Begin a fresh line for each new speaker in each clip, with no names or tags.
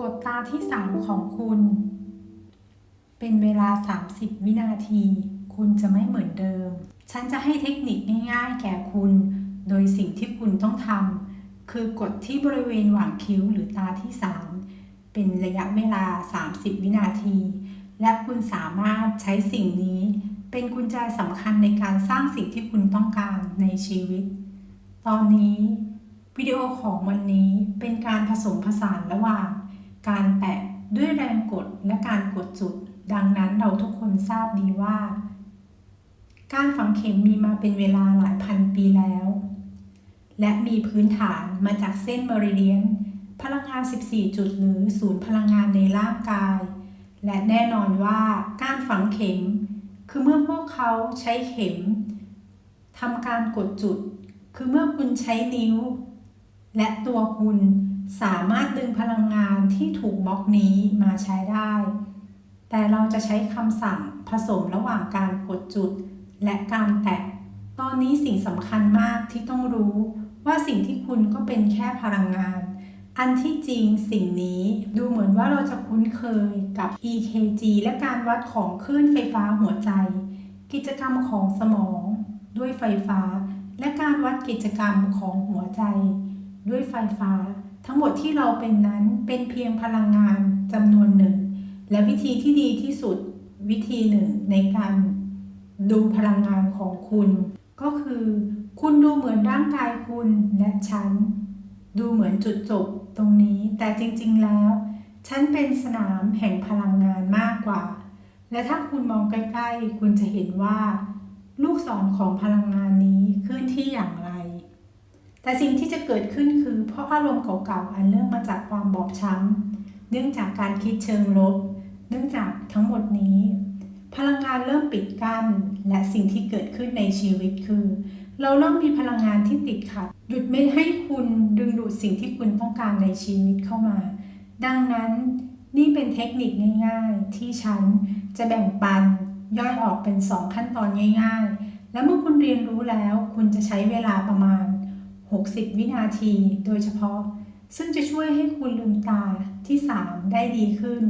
กดตาที่ 3 ของคุณ เป็นเวลา 30 วินาที คุณจะไม่เหมือนเดิม ฉันจะให้เทคนิคง่ายๆ แก่คุณ โดยสิ่งที่คุณต้องทำคือกดที่บริเวณหว่างคิ้วหรือตาที่ 3 เป็นระยะเวลา 30 วินาที และคุณสามารถใช้สิ่งนี้เป็นกุญแจสำคัญในการสร้างสิ่งที่คุณต้องการในชีวิต ตอนนี้ วิดีโอของวันนี้เป็นการผสมผสานระหว่าง การแตะด้วยแรงกดและการกดจุด ดังนั้นเราทุกคนทราบดีว่า การฝังเข็มมีมาเป็นเวลาหลายพันปีแล้ว และมีพื้นฐานมาจากเส้นเมริเดียน พลังงาน 14 จุดหรือศูนย์พลังงานในร่างกาย และแน่นอนว่าการฝังเข็ม คือเมื่อพวกเขาใช้เข็มทำการกดจุด คือเมื่อคุณใช้นิ้ว และตัวคุณ สามารถดึงพลังงานที่ถูกบล็อกนี้มาใช้ได้ แต่เราจะใช้คำสั่งผสมระหว่างการกดจุด และการแตะ ตอนนี้สิ่งสำคัญมากที่ต้องรู้ว่าสิ่งที่คุณก็เป็นแค่พลังงาน อันที่จริงสิ่งนี้ดูเหมือนว่าเราจะคุ้นเคยกับ EKG และการวัดของคลื่นไฟฟ้าหัวใจ กิจกรรมของสมอง ด้วยไฟฟ้า และการวัดกิจกรรมของหัวใจ ด้วยไฟฟ้า ทั้งหมดที่เราเป็นนั้นเป็นเพียงพลังงานจำนวนหนึ่ง และวิธีที่ดีที่สุดวิธีหนึ่งในการดูพลังงานของคุณ ก็คือ คุณดูเหมือนร่างกายคุณและฉัน ดูเหมือนจุดจบตรงนี้ แต่จริงๆแล้ว ฉันเป็นสนามแห่งพลังงานมากกว่า และถ้าคุณมองใกล้ๆ คุณจะเห็นว่า ลูกศรของพลังงานนี้เคลื่อนที่อย่างไร แต่สิ่งที่จะเกิดขึ้นคือ เพราะอารมณ์เก่าๆอันเนื่องมาจากความบอบช้ำเนื่องจากการคิดเชิงลบ เนื่องจากทั้งหมดนี้ พลังงานเริ่มปิดกั้น และสิ่งที่เกิดขึ้นในชีวิตคือ เราเริ่มมีพลังงานที่ติดขัด หยุดไม่ให้คุณดึงดูดสิ่งที่คุณต้องการในชีวิตเข้ามา ดังนั้นนี่เป็นเทคนิคง่าย ๆ ที่ฉันจะแบ่งปันย่อยออกเป็น 2 ขั้นตอนง่าย ๆ และเมื่อคุณเรียนรู้แล้ว คุณจะใช้เวลาประมาณ 60 วินาทีโดยเฉพาะ ซึ่งจะช่วยให้คุณลืมตาที่ 3 ได้ดีขึ้น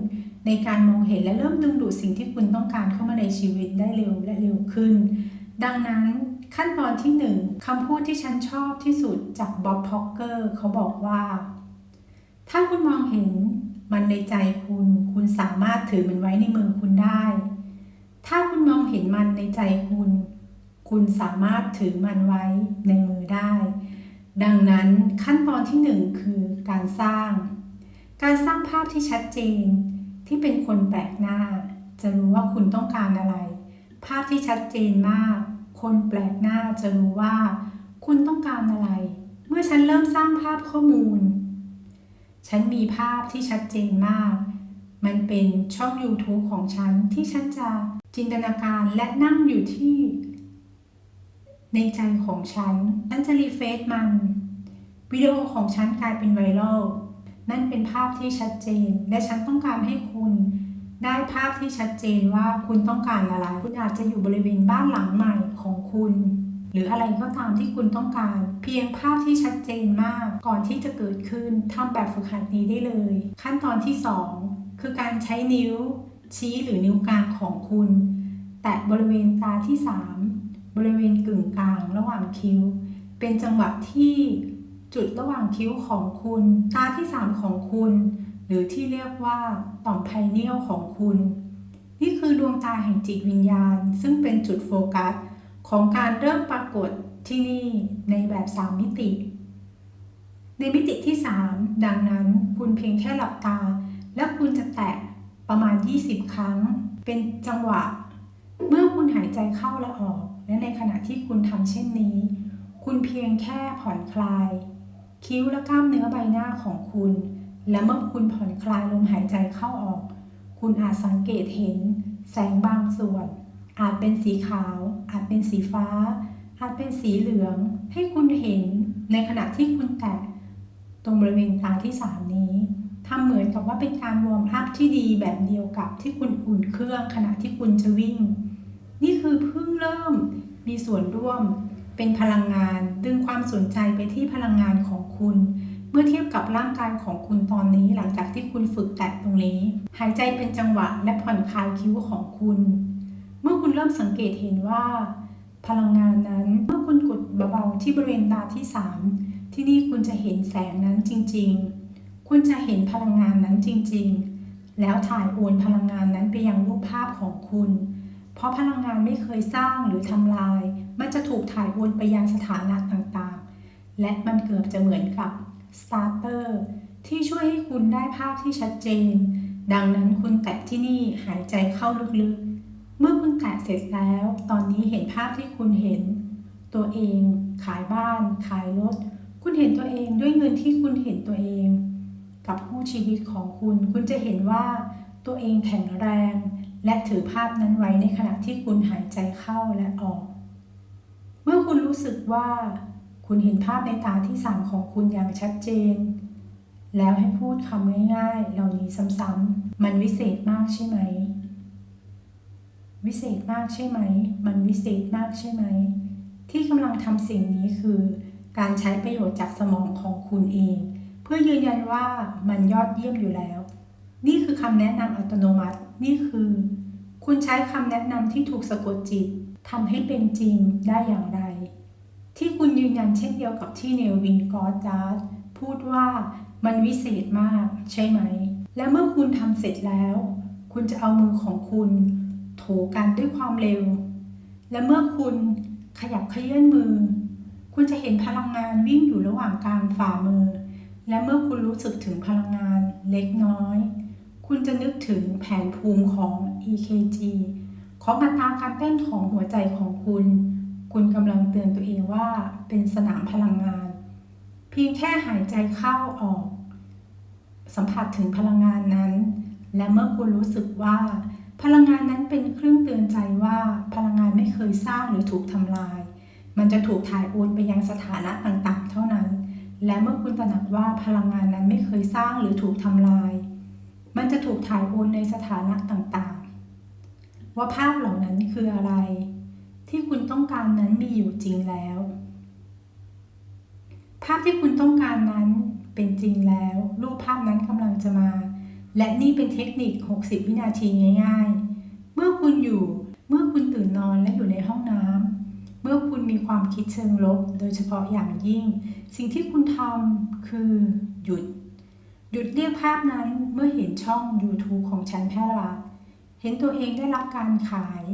ในการมองเห็นและเริ่มดึงดูดสิ่งที่คุณต้องการเข้ามาในชีวิตได้เร็วและเร็วขึ้น ดังนั้นขั้นตอนที่ 1คำพูดที่ฉันชอบที่สุดจากบ๊อบพ็อกเกอร์เขาบอกว่า ถ้าคุณมองเห็นมันในใจคุณ คุณสามารถถือมันไว้ในมือคุณได้ ถ้าคุณมองเห็นมันในใจคุณ คุณสามารถถือมันไว้ในมือได้ ดังนั้นขั้นตอนที่หนึ่งคือการสร้าง การสร้างภาพที่ชัดเจน ที่เป็นคนแปลกหน้า จะรู้ว่าคุณต้องการอะไร ภาพที่ชัดเจนมาก คนแปลกหน้าจะรู้ว่า คุณต้องการอะไร เมื่อฉันเริ่มสร้างภาพข้อมูล ฉันมีภาพที่ชัดเจนมาก มันเป็นช่อง YouTube ของฉันที่ฉันจะจินตนาการและนั่งอยู่ที่ ในใจของฉัน ฉันจะรีเฟซมัน วิดีโอของฉันกลายเป็นไวรัล นั่นเป็นภาพที่ชัดเจน และฉันต้องการให้คุณ ได้ภาพที่ชัดเจนว่าคุณต้องการอะไร คุณอาจจะอยู่บริเวณบ้านหลังใหม่ของคุณ หรืออะไรก็ตามที่คุณต้องการ เพียงภาพที่ชัดเจนมากก่อนที่จะเกิดขึ้นทำแบบฝึกหัดนี้ได้เลย ขั้นตอนที่ 2 คือการใช้นิ้วชี้หรือนิ้วกลางของคุณ แตะบริเวณตาที่ 3 บริเวณกึ่งกลางระหว่างคิ้ว เป็นจังหวะที่จุดระหว่างคิ้วของคุณ ตาที่ 3 ของคุณ หรือที่เรียกว่าต่อมไพเนียลของคุณ นี่คือดวงตาแห่งจิตวิญญาณ ซึ่งเป็นจุดโฟกัสของการเริ่มปรากฏที่นี่ในแบบ 3 มิติ ในมิติที่ 3 ดังนั้นคุณเพียงแค่หลับตา และคุณจะแตะประมาณ 20 ครั้ง เป็นจังหวะ เมื่อคุณหายใจเข้าและออก และในขณะที่คุณทำเช่นนี้ คุณเพียงแค่ผ่อนคลาย คิ้วและกล้ามเนื้อใบหน้าของคุณ และเมื่อคุณผ่อนคลายลมหายใจเข้าออก คุณอาจสังเกตเห็น แสงบางส่วน อาจเป็นสีขาว อาจเป็นสีฟ้า อาจเป็นสีเหลือง ให้คุณเห็นในขณะที่คุณแตะตรงบริเวณตาที่3นี้ทำเหมือนกับว่าเป็นการวอร์มอัพที่ดีแบบเดียวกับที่คุณอุ่นเครื่องขณะที่คุณจะวิ่ง นี่คือเพิ่งเริ่มมีส่วนร่วมเป็นพลังงานดึงความสนใจไปที่พลังงานของคุณ เมื่อเทียบกับร่างกายของคุณตอนนี้หลังจากที่คุณฝึกแตะตรงนี้ หายใจเป็นจังหวะและผ่อนคลายคิ้วของคุณ เมื่อคุณเริ่มสังเกตเห็นว่า พลังงานนั้นเมื่อคุณกดเบาๆที่บริเวณตาที่ 3 ที่นี่คุณจะเห็นแสงนั้นจริง ๆ คุณจะเห็นพลังงานนั้นจริง ๆ แล้วถ่ายโอนพลังงานนั้นไปยังรูปภาพของคุณ เพราะพลังงานไม่เคยสร้างหรือทำลาย มันจะถูกถ่ายโอนไปยังสถานะต่างๆ และมันเกือบจะเหมือนกับสตาร์เตอร์ที่ช่วยให้คุณได้ภาพที่ชัดเจน ดังนั้นคุณแตะที่นี่หายใจเข้าลึกๆ เมื่อคุณแตะเสร็จแล้ว ตอนนี้เห็นภาพที่คุณเห็น ตัวเอง ขายบ้าน ขายรถ คุณเห็นตัวเองด้วยเงินที่คุณเห็นตัวเอง กับคู่ชีวิตของคุณ คุณจะเห็นว่าตัวเองแข็งแรง และถือภาพนั้นไว้ในขณะที่คุณหายใจเข้าและออก เมื่อคุณรู้สึกว่า คุณเห็นภาพในตาที่สามของคุณอย่างชัดเจน แล้วให้พูดคำง่ายๆ เหล่านี้ซ้ำๆ มันวิเศษมากใช่ไหม วิเศษมากใช่ไหม มันวิเศษมากใช่ไหม ที่กำลังทำสิ่งนี้คือ การใช้ประโยชน์จากสมองของคุณเอง เพื่อยืนยันว่ามันยอดเยี่ยมอยู่แล้วนี่คือคำแนะนำอัตโนมัติ นี่คือ คุณใช้คำแนะนำที่ถูกสะกดจิตทำให้เป็นจริงได้อย่างไร ที่คุณยืนยันเช่นเดียวกับที่เนลวินกอร์ดาร์ดพูดว่ามันวิเศษมากใช่ไหม และเมื่อคุณทำเสร็จแล้ว คุณจะเอามือของคุณถูกันด้วยความเร็ว และเมื่อคุณขยับเขยื่อนมือ คุณจะเห็นพลังงานวิ่งอยู่ระหว่างกลางฝ่ามือ และเมื่อคุณรู้สึกถึงพลังงานเล็กน้อย คุณจะนึกถึงแผนภูมิของ EKG ของอัตราการเต้นของหัวใจของคุณ คุณกำลังเตือนตัวเองว่าเป็นสนามพลังงาน เพียงแค่หายใจเข้าออก สัมผัสถึงพลังงานนั้น และเมื่อคุณรู้สึกว่า พลังงานนั้นเป็นเครื่องเตือนใจว่าพลังงานไม่เคยสร้างหรือถูกทำลาย มันจะถูกถ่ายโอนไปยังสถานะต่างๆ เท่านั้น และเมื่อคุณตระหนักว่าพลังงานนั้นไม่เคยสร้างหรือถูกทำลาย มันจะถูกถ่ายโอนในสถานะต่างๆ ว่าภาพเหล่านั้นคืออะไร ที่คุณต้องการนั้นมีอยู่จริงแล้ว ภาพที่คุณต้องการนั้นเป็นจริงแล้ว รูปภาพนั้นกำลังจะมา และนี่เป็นเทคนิค 60 วินาทีง่าย ๆ เมื่อคุณอยู่เมื่อคุณตื่นนอนและอยู่ในห้องน้ำเมื่อคุณมีความคิดเชิงลบ โดยเฉพาะอย่างยิ่ง สิ่งที่คุณทำคือหยุด หยุดเรียกภาพนั้นเมื่อเห็นช่อง YouTube ของฉันแพร่ระบาดเห็นตัวเองได้รับการขาย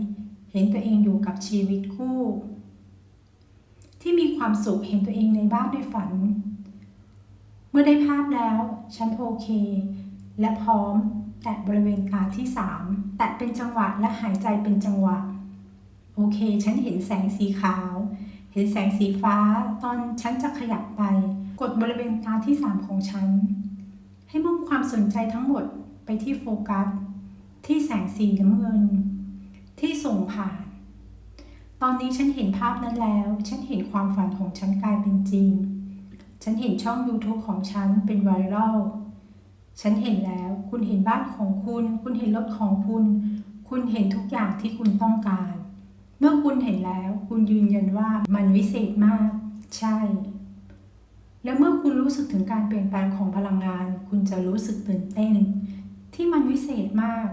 เห็นตัวเองอยู่กับชีวิตคู่ ที่มีความสุขเห็นตัวเองในบ้านในฝัน เมื่อได้ภาพแล้ว ฉันโอเค และพร้อมแตะบริเวณตาที่สามแตะเป็นจังหวะและหายใจเป็นจังหวะ โอเค ฉันเห็นแสงสีขาว เห็นแสงสีฟ้า ตอนฉันจะขยับไป กดบริเวณตาที่สามของฉัน ให้มุ่งความสนใจทั้งหมดไปที่โฟกัส ที่แสงสีน้ำเงิน ที่ส่งผ่าน ตอนนี้ฉันเห็นภาพนั้นแล้ว ฉันเห็นความฝันของฉันกลายเป็นจริง ฉันเห็นช่อง YouTube ของฉันเป็นไวรัลฉันเห็นแล้ว คุณเห็นบ้านของคุณ คุณเห็นรถของคุณ คุณเห็นทุกอย่างที่คุณต้องการ เมื่อคุณเห็นแล้ว คุณยืนยันว่ามันวิเศษมาก ใช่ และเมื่อคุณรู้สึกถึงการเปลี่ยนแปลงของพลังงาน คุณจะรู้สึกตื่นเต้น ที่มันวิเศษมาก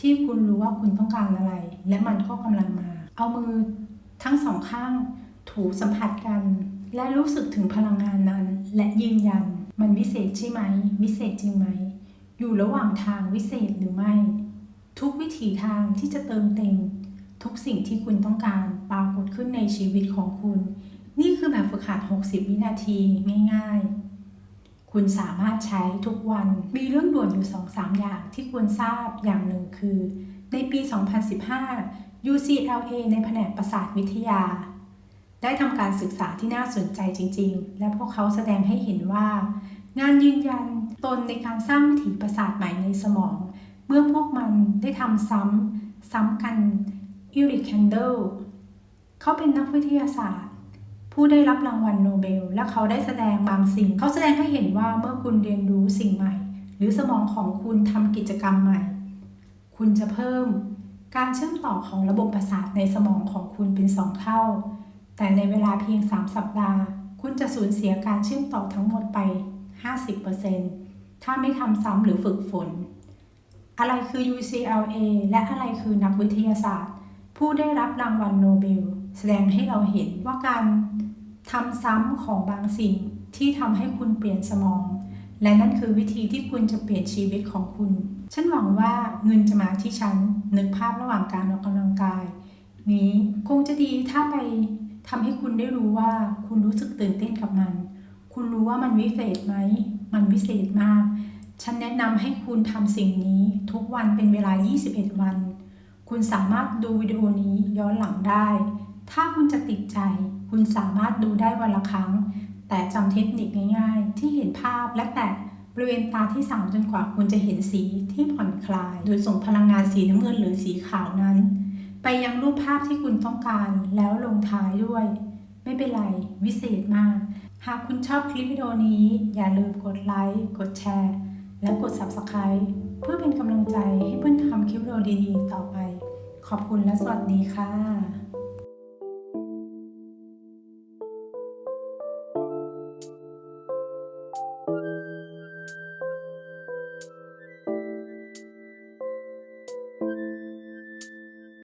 ที่คุณรู้ว่าคุณต้องการอะไร และมันก็กำลังมา เอามือทั้งสองข้าง ถูสัมผัสกัน และรู้สึกถึงพลังงานนั้น และยืนยัน มันวิเศษใช่ไหม วิเศษจริงไหม อยู่ระหว่างทางวิเศษหรือไม่ ทุกวิถีทางที่จะเติมเต็มทุกสิ่งที่คุณต้องการปรากฏขึ้นในชีวิตของคุณ นี่คือแบบฝึกหัด 60 วินาทีง่ายๆ คุณสามารถใช้ทุกวัน มีเรื่องด่วนอยู่ 2-3 อย่างที่ควรทราบอย่างหนึ่งคือ ในปี 2015 UCLA ในแผนกประสาทวิทยา ได้ทำการศึกษาที่น่าสนใจจริง ๆ และพวกเขาแสดงให้เห็นว่า งานยืนยันตนในการสร้างวิถีประสาทใหม่ในสมอง เมื่อพวกมันได้ทำซ้ำซ้ำกันอิริคแคนเดลเขาเป็นนักวิทยาศาสตร์ ผู้ได้รับรางวัลโนเบล และเขาได้แสดงบางสิ่ง เขาแสดงให้เห็นว่าเมื่อคุณเรียนรู้สิ่งใหม่ หรือสมองของคุณทำกิจกรรมใหม่ คุณจะเพิ่มการเชื่อมต่อของระบบประสาทในสมองของคุณเป็นสองเท่า แต่ในเวลาเพียง 3 สัปดาห์ คุณจะสูญเสียการเชื่อมต่อทั้งหมดไป 50%ถ้าไม่ทำซ้ำหรือฝึกฝน อะไรคือ UCLA และอะไรคือนักวิทยาศาสตร์ ผู้ได้รับรางวัลโนเบล แสดงให้เราเห็นว่าการทำซ้ำของบางสิ่งที่ทำให้คุณเปลี่ยนสมอง และนั่นคือวิธีที่คุณจะเปลี่ยนชีวิตของคุณ ฉันหวังว่าเงินจะมาที่ฉันนึกภาพระหว่างการออกกำลังกาย นี้คงจะดีถ้าไปทำให้คุณได้รู้ว่าคุณรู้สึกตื่นเต้นกับมัน คุณรู้ว่ามันวิเศษไหม มันวิเศษมาก ฉันแนะนำให้คุณทำสิ่งนี้ทุกวันเป็นเวลา 21 วัน คุณสามารถดูวิดีโอนี้ย้อนหลังได้ ถ้าคุณจะติดใจ คุณสามารถดูได้วันละครั้ง แต่จำเทคนิคง่าย ๆ ที่เห็นภาพและแตะบริเวณตาที่ 3 จนกว่าคุณจะเห็นสีที่ผ่อนคลาย โดยส่งพลังงานสีน้ำเงินหรือสีขาวนั้น ไปยังรูปภาพที่คุณต้องการแล้วลงท้ายด้วย ไม่เป็นไรวิเศษมาก หากคุณชอบคลิปวิดีโอนี้ อย่าลืมกดไลค์กดแชร์ และกด Subscribe เพื่อเป็นกำลังใจให้เพื่อนทำคลิปวิดีโอดีๆต่อไป ขอบคุณและสวัสดีค่ะ